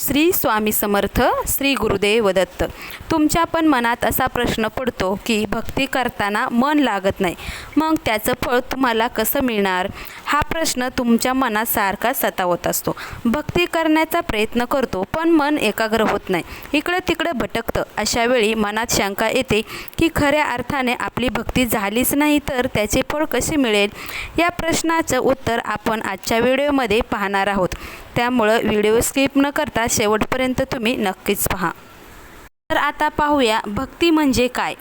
श्री स्वामी समर्थ श्री गुरुदेव दत्त. तुमच्या पण मनात असा प्रश्न पडतो की भक्ती करताना मन लागत नाही. मग त्याचं फळ तुम्हाला कसं मिळणार? हा प्रश्न तुमच्या मनात सारखा सतावत असतो. भक्ती करण्याचा प्रयत्न करतो पण मन एकाग्र होत नाही. इकडं तिकडं भटकतं. अशा वेळी मनात शंका येते की खऱ्या अर्थाने आपली भक्ती झालीच नाही तर त्याचे फळ कसे मिळेल? या प्रश्नाचं उत्तर आपण आजच्या व्हिडिओमध्ये पाहणार आहोत. त्यामुळं व्हिडिओ स्किप न करता शेवटपर्यंत तुम्ही नक्कीच पहा. तर आता पाहूया भक्ती म्हणजे काय?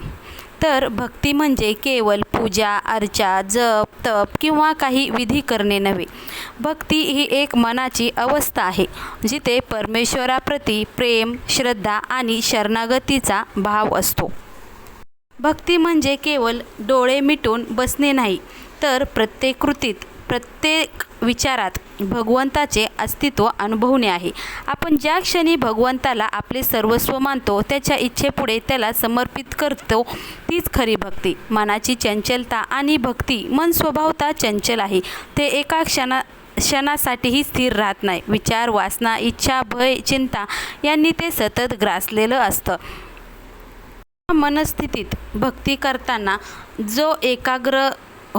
तर भक्ती म्हणजे केवळ पूजा अर्चा जप तप किंवा काही विधी करणे नव्हे. भक्ती ही एक मनाची अवस्था आहे जिथे परमेश्वराप्रती प्रेम श्रद्धा आणि शरणागतीचा भाव असतो. भक्ती म्हणजे केवळ डोळे मिटून बसणे नाही तर प्रत्येक कृतीत प्रत्येक विचारात भगवंताचे अस्तित्व अनुभवणे आहे. आपण ज्या क्षणी भगवंताला आपले सर्वस्व मानतो त्याच्या इच्छेपुढे त्याला समर्पित करतो तीच खरी भक्ती. मनाची चंचलता आणि भक्ती मन स्वभावता चंचल आहे. ते एका क्षणा क्षणासाठीही स्थिर राहत नाही. विचार वासना इच्छा भय चिंता यांनी ते सतत ग्रासलेलं असतं. मनस्थितीत भक्ती करताना जो एकाग्र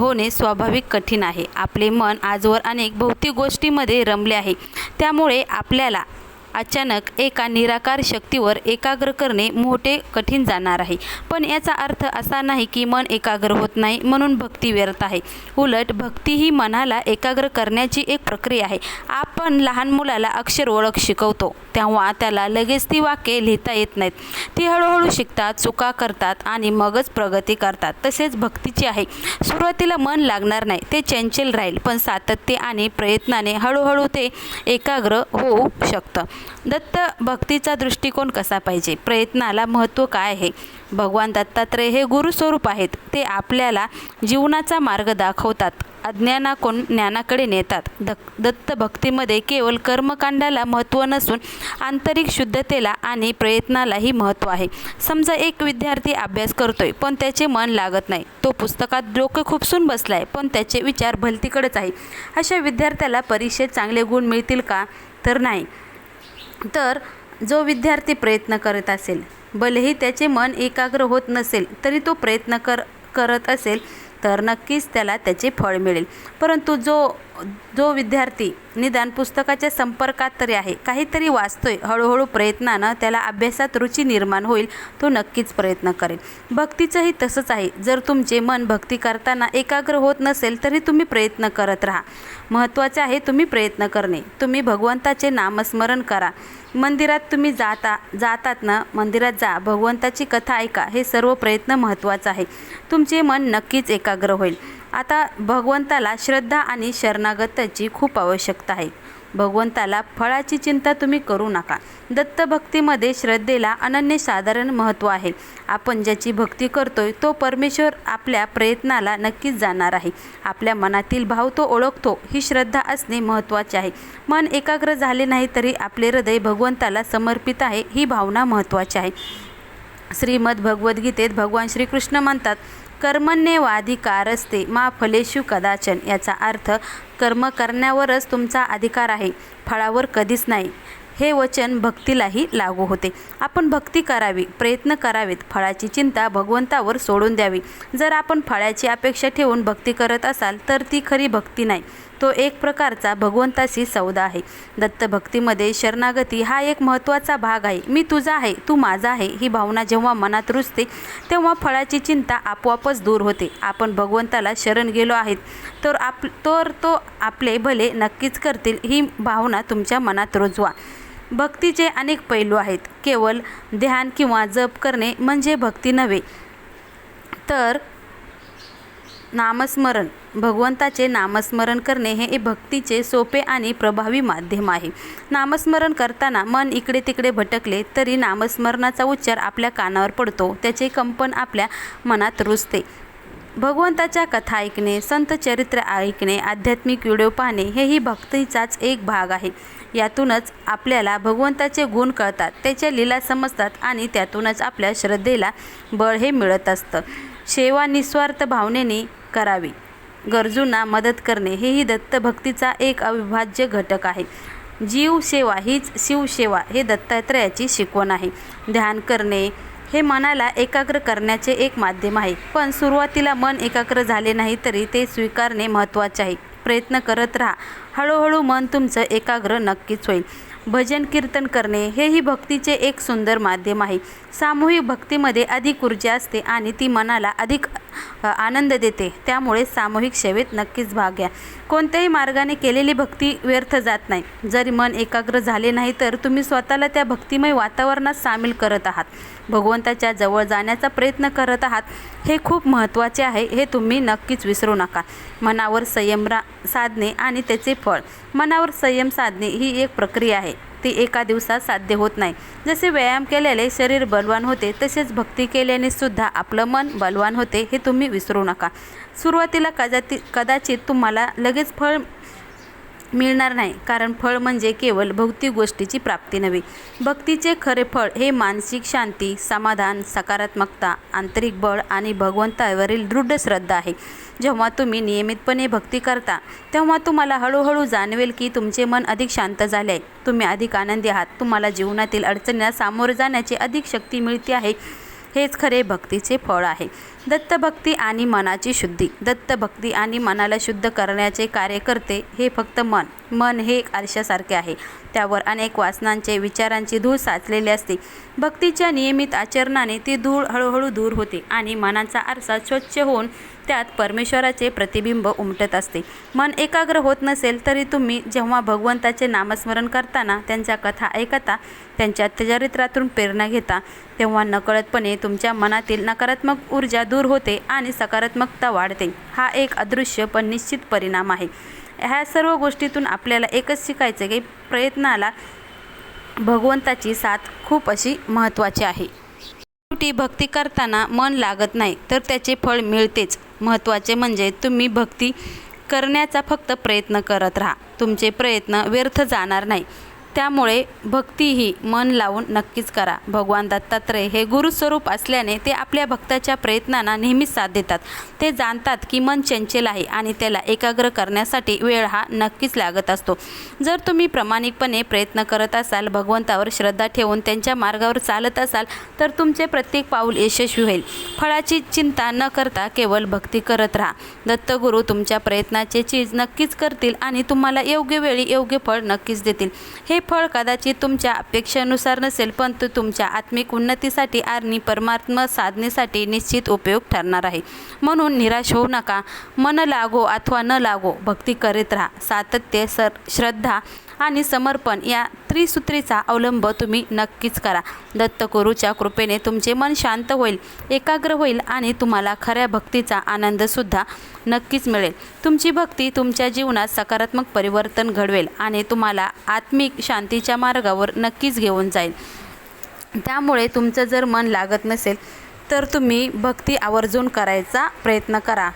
होणे स्वाभाविक कठीण आहे. आपले मन आजवर अनेक भौतिक गोष्टीमध्ये रमले आहे. त्यामुळे आपल्याला अचानक एका निराकार शक्तीवर एकाग्र करणे मोठे कठीण जाणार आहे. पण याचा अर्थ असा नाही की मन एकाग्र होत नाही म्हणून भक्ती व्यर्थ आहे. उलट भक्ती ही मनाला एकाग्र करण्याची एक प्रक्रिया आहे. आपण लहान मुलाला अक्षर ओळख शिकवतो तेव्हा त्याला लगेच ती वाक्ये लिहिता येत नाहीत. ती हळूहळू शिकतात चुका करतात आणि मगच प्रगती करतात. तसेच भक्तीची आहे. सुरुवातीला मन लागणार नाही ते चंचल राहील पण सातत्य आणि प्रयत्नाने हळूहळू ते एकाग्र होऊ शकतं. दत्त भक्तीचा दृष्टिकोन कसा पाहिजे? प्रयत्नाला महत्त्व काय आहे? भगवान दत्तात्रय हे गुरुस्वरूप आहेत. ते आपल्याला जीवनाचा मार्ग दाखवतात. अज्ञानाकडून ज्ञानाकडे नेतात. द दत्त भक्तीमध्ये केवळ कर्मकांडाला महत्त्व नसून आंतरिक शुद्धतेला आणि प्रयत्नालाही महत्त्व आहे. समजा एक विद्यार्थी अभ्यास करतोय पण त्याचे मन लागत नाही. तो पुस्तकात डोकं खुपसून बसलाय पण त्याचे विचार भलतीकडेच आहे. अशा विद्यार्थ्याला परीक्षेत चांगले गुण मिळतील का? तर नाही. तर जो विद्यार्थी प्रयत्न करत असेल भलेही त्याचे मन एकाग्र होत नसेल तरी तो प्रयत्न कर करत असेल तर नक्कीच त्याला त्याचे फळ मिळेल. परंतु जो जो विद्यार्थी निदान पुस्तकाच्या संपर्कात तरी आहे काहीतरी वाचतोय हळूहळू प्रयत्नानं त्याला अभ्यासात रुची निर्माण होईल तो नक्कीच प्रयत्न करेल. भक्तीचंही तसंच आहे. जर तुमचे मन भक्ती करताना एकाग्र होत नसेल तरी तुम्ही प्रयत्न करत राहा. महत्त्वाचे आहे तुम्ही प्रयत्न करणे. तुम्ही भगवंताचे नामस्मरण करा. मंदिरात तुम्ही जाता जातात ना मंदिरात जा भगवंताची कथा ऐका हे सर्व प्रयत्न महत्त्वाचा आहे. तुमचे मन नक्कीच एकाग्र होईल. आता भगवंताला श्रद्धा आणि शरणागताची खूप आवश्यकता आहे. भगवंताला फळाची चिंता तुम्ही करू नका. दत्तभक्तीमध्ये श्रद्धेला अनन्यसाधारण महत्त्व आहे. आपण ज्याची भक्ती करतोय तो परमेश्वर आपल्या प्रयत्नाला नक्कीच जाणार आहे. आपल्या मनातील भाव तो ओळखतो ही श्रद्धा असणे महत्त्वाचे आहे. मन एकाग्र झाले नाही तरी आपले हृदय भगवंताला समर्पित आहे ही भावना महत्त्वाची आहे. श्रीमद भगवद्गीतेत भगवान श्रीकृष्ण म्हणतात कर्मण्येवाधिकारस्ते मा फलेषु कदाचन. याचा अर्थ कर्म करण्यावरच तुमचा अधिकार आहे. फळावर कधीच नाही. हे वचन भक्तीलाही लागू होते. आपण भक्ती करावी प्रयत्न करावेत. फळाची चिंता भगवंतावर सोडून द्यावी. जर आपण फळाची अपेक्षा ठेवून भक्ती करत असाल तर ती खरी भक्ती नाही. तो एक प्रकारचा भगवंताशी सौदा आहे. दत्तभक्तीमध्ये शरणागती हा एक महत्त्वाचा भाग आहे. मी तुझा आहे तू माझा आहे ही भावना जेव्हा मनात रुजते तेव्हा फळाची चिंता आपोआपच दूर होते. आपण भगवंताला शरण गेलो आहेत तर आप तर तो आपले भले नक्कीच करतील ही भावना तुमच्या मनात रुजवा. भक्तीचे अनेक पैलू आहेत. केवळ ध्यान किंवा जप करणे म्हणजे भक्ती नव्हे तर नामस्मरण. भगवंताचे नामस्मरण करणे हे भक्तीचे सोपे आणि प्रभावी माध्यम आहे. नामस्मरण करताना मन इकडे तिकडे भटकले तरी नामस्मरणाचा उच्चार आपल्या कानावर पडतो त्याचे कंपन आपल्या मनात रुजते. भगवंताच्या कथा ऐकणे संत चरित्र ऐकणे आध्यात्मिक व्हिडिओ पाहणे हेही भक्तीचाच एक भाग आहे. यातूनच आपल्याला भगवंताचे गुण कळतात त्याच्या लीला समजतात आणि त्यातूनच आपल्या श्रद्धेला बळ हे मिळत असतं. सेवा निस्वार्थ भावनेने करावी. गरजूंना मदत करणे हेही दत्तभक्तीचा एक अविभाज्य घटक आहे. जीवसेवा हीच शिवसेवा हे दत्तात्रयाची शिकवण आहे. ध्यान करणे हे मनाला एकाग्र करण्याचे एक माध्यम आहे. पण सुरुवातीला मन एकाग्र झाले नाही तरी ते स्वीकारणे महत्त्वाचे आहे. प्रयत्न करत राहा. हळूहळू मन तुमचं एकाग्र नक्कीच होईल. भजन कीर्तन करणे हेही भक्तीचे एक सुंदर माध्यम आहे. सामूहिक भक्तीमध्ये अधिक ऊर्जा असते आणि ती मनाला अधिक आनंद देते. त्यामुळे सामूहिक सेवेत नक्कीच भाग घ्या. कोणत्याही मार्गाने केलेली भक्ती व्यर्थ जात नाही. जरी मन एकाग्र झाले नाही तर तुम्ही स्वतःला त्या भक्तिमय वातावरणात सामील करत आहात. भगवंताच्या जवळ जाण्याचा प्रयत्न करत आहात हे खूप महत्त्वाचे आहे हे तुम्ही नक्कीच विसरू नका. मनावर संयम रा साधणे आणि त्याचे फळ. मनावर संयम साधणे ही एक प्रक्रिया आहे. ती एका दिवसात साध्य होत नाही. जसे व्यायाम केल्याने शरीर बलवान होते तसेच भक्ती केल्याने सुद्धा आपलं मन बलवान होते हे तुम्ही विसरू नका. सुरुवातीला कदाचित कदाचित तुम्हाला लगेच फळ मिळणार नाही. कारण फळ म्हणजे केवळ भौतिक गोष्टीची प्राप्ती नव्हे. भक्तीचे खरे फळ हे मानसिक शांती समाधान सकारात्मकता आंतरिक बळ आणि भगवंतावरील दृढ श्रद्धा आहे. जेव्हा तुम्ही नियमितपणे भक्ती करता तेव्हा तुम्हाला हळूहळू जाणवेल की तुमचे मन अधिक शांत झाले आहे. तुम्ही अधिक आनंदी आहात. तुम्हाला जीवनातील अडचणींना सामोरे जाण्याची अधिक शक्ती मिळते आहे. हेच खरे भक्तीचे फळ आहे. दत्तभक्ती आणि मनाची शुद्धी. दत्तभक्ती आणि मनाला शुद्ध करण्याचे कार्य करते हे फक्त मन. मन हे एक आरशासारखे आहे. त्यावर अनेक वासनांचे विचारांची धूळ साचलेली असते. भक्तीच्या नियमित आचरणाने ती धूळ हळूहळू दूर होते आणि मनाचा आरसा स्वच्छ होऊन त्यात परमेश्वराचे प्रतिबिंब उमटत असते. मन एकाग्र होत नसेल तरी तुम्ही जेव्हा भगवंताचे नामस्मरण करताना त्यांच्या कथा ऐकता त्यांच्या चरित्रातून प्रेरणा घेता तेव्हा नकळतपणे तुमच्या मनातील नकारात्मक ऊर्जा दूर होते आणि सकारात्मकता वाढते. हा एक अदृश्य पण निश्चित परिणाम आहे. ह्या सर्व गोष्टीतून आपल्याला एकच शिकायचं की प्रयत्नाला भगवंताची साथ खूप अशी महत्त्वाची आहे. शेवटी भक्ती करताना मन लागत नाही तर त्याचे फळ मिळतेच. महत्त्वाचे म्हणजे तुम्ही भक्ती करण्याचा फक्त प्रयत्न करत राहा. तुमचे प्रयत्न व्यर्थ जाणार नाही. त्यामुळे भक्ती ही मन लावून नक्कीच करा. भगवान दत्तात्रय हे गुरुस्वरूप असल्याने ते आपल्या भक्ताच्या प्रयत्नांना नेहमीच साथ देतात. ते जाणतात की मन चंचल आहे आणि त्याला एकाग्र करण्यासाठी वेळ हा नक्कीच लागत असतो. जर तुम्ही प्रामाणिकपणे प्रयत्न करत असाल भगवंतावर श्रद्धा ठेवून त्यांच्या मार्गावर चालत असाल तर तुमचे प्रत्येक पाऊल यशस्वी होईल. फळाची चिंता न करता केवळ भक्ती करत राहा. दत्तगुरू तुमच्या प्रयत्नाचे चीज नक्कीच करतील आणि तुम्हाला योग्य वेळी योग्य फळ नक्कीच देतील. हे हे फळ कदाचित तुमच्या अपेक्षेनुसार नसेल पण तो तुमच्या आत्मिक उन्नतीसाठी आणि परमात्म साधनेसाठी निश्चित उपयोग ठरणार आहे. म्हणून निराश होऊ नका. मन लागो अथवा न लागो भक्ती करीत राहा. सातत्य सर श्रद्धा आणि समर्पण या त्रिसूत्रीचा अवलंब तुम्ही नक्कीच करा. दत्तगुरूच्या कृपेने तुमचे मन शांत होईल एकाग्र होईल आणि तुम्हाला खऱ्या भक्तीचा आनंदसुद्धा नक्कीच मिळेल. तुमची भक्ती तुमच्या जीवनात सकारात्मक परिवर्तन घडवेल आणि तुम्हाला आत्मिक शांतीच्या मार्गावर नक्कीच घेऊन जाईल. त्यामुळे तुमचं जर मन लागत नसेल तर तुम्ही भक्ती आवर्जून करायचा प्रयत्न करा.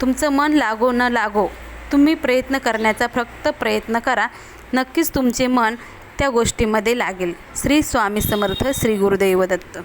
तुमचं मन लागो न लागो तुम्ही प्रयत्न करण्याचा फक्त प्रयत्न करा. नक्कीच तुमचे मन त्या गोष्टीमध्ये लागेल. श्री स्वामी समर्थ श्री गुरुदेव दत्त.